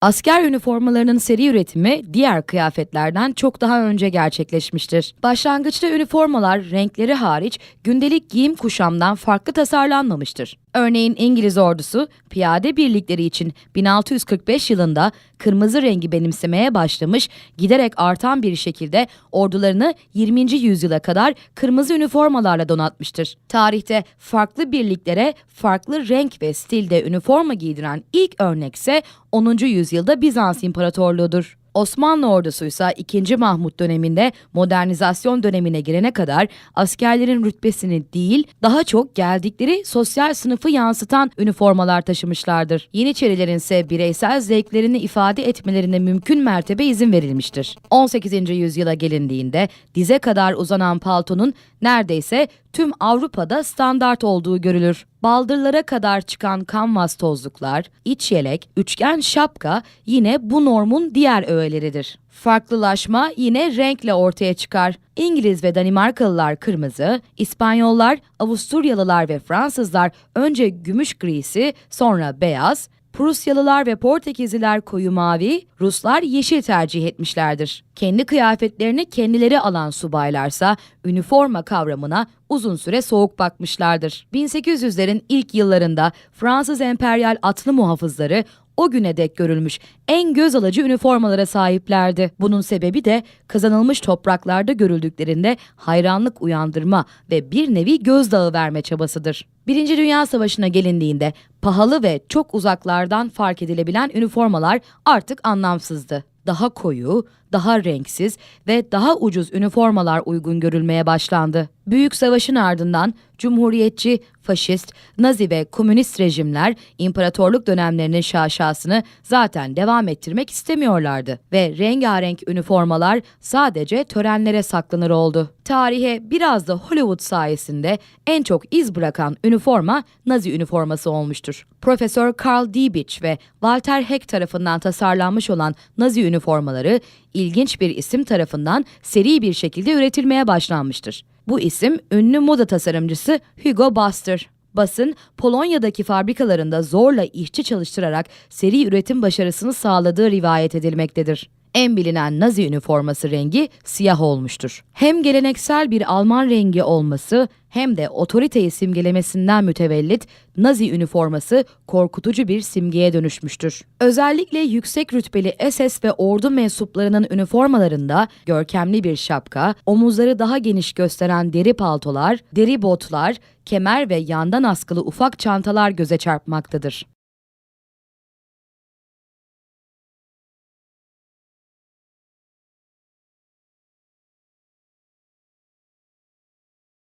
Asker üniformalarının seri üretimi diğer kıyafetlerden çok daha önce gerçekleşmiştir. Başlangıçta üniformalar renkleri hariç gündelik giyim kuşamdan farklı tasarlanmamıştır. Örneğin İngiliz ordusu piyade birlikleri için 1645 yılında kırmızı rengi benimsemeye başlamış, giderek artan bir şekilde ordularını 20. yüzyıla kadar kırmızı üniformalarla donatmıştır. Tarihte farklı birliklere farklı renk ve stilde üniforma giydiren ilk örnekse 10. yüzyılda Bizans İmparatorluğu'dur. Osmanlı ordusu ise 2. Mahmut döneminde modernizasyon dönemine girene kadar askerlerin rütbesini değil daha çok geldikleri sosyal sınıfı yansıtan üniformalar taşımışlardır. Yeniçerilerin ise bireysel zevklerini ifade etmelerine mümkün mertebe izin verilmiştir. 18. yüzyıla gelindiğinde dize kadar uzanan paltonun neredeyse tüm Avrupa'da standart olduğu görülür. Baldırlara kadar çıkan kanvas tozluklar, iç yelek, üçgen şapka yine bu normun diğer öğeleridir. Farklılaşma yine renkle ortaya çıkar. İngiliz ve Danimarkalılar kırmızı, İspanyollar, Avusturyalılar ve Fransızlar önce gümüş grisi, sonra beyaz, Prusyalılar ve Portekizliler koyu mavi, Ruslar yeşil tercih etmişlerdir. Kendi kıyafetlerini kendileri alan subaylarsa üniforma kavramına uzun süre soğuk bakmışlardır. 1800'lerin ilk yıllarında Fransız emperyal atlı muhafızları o güne dek görülmüş en göz alıcı üniformalara sahiplerdi. Bunun sebebi de kazanılmış topraklarda görüldüklerinde hayranlık uyandırma ve bir nevi gözdağı verme çabasıdır. Birinci Dünya Savaşı'na gelindiğinde pahalı ve çok uzaklardan fark edilebilen üniformalar artık anlamsızdı. Daha koyu, daha renksiz ve daha ucuz üniformalar uygun görülmeye başlandı. Büyük Savaş'ın ardından Cumhuriyetçi, faşist, nazi ve komünist rejimler imparatorluk dönemlerinin şaşasını zaten devam ettirmek istemiyorlardı ve rengarenk üniformalar sadece törenlere saklanır oldu. Tarihe biraz da Hollywood sayesinde en çok iz bırakan üniforma Nazi üniforması olmuştur. Profesör Karl Diebitsch ve Walter Heck tarafından tasarlanmış olan Nazi üniformaları ilginç bir isim tarafından seri bir şekilde üretilmeye başlanmıştır. Bu isim ünlü moda tasarımcısı Hugo Boss'tır. Basın, Polonya'daki fabrikalarında zorla işçi çalıştırarak seri üretim başarısını sağladığı rivayet edilmektedir. En bilinen Nazi üniforması rengi siyah olmuştur. Hem geleneksel bir Alman rengi olması hem de otoriteyi simgelemesinden mütevellit Nazi üniforması korkutucu bir simgeye dönüşmüştür. Özellikle yüksek rütbeli SS ve ordu mensuplarının üniformalarında görkemli bir şapka, omuzları daha geniş gösteren deri paltolar, deri botlar, kemer ve yandan askılı ufak çantalar göze çarpmaktadır.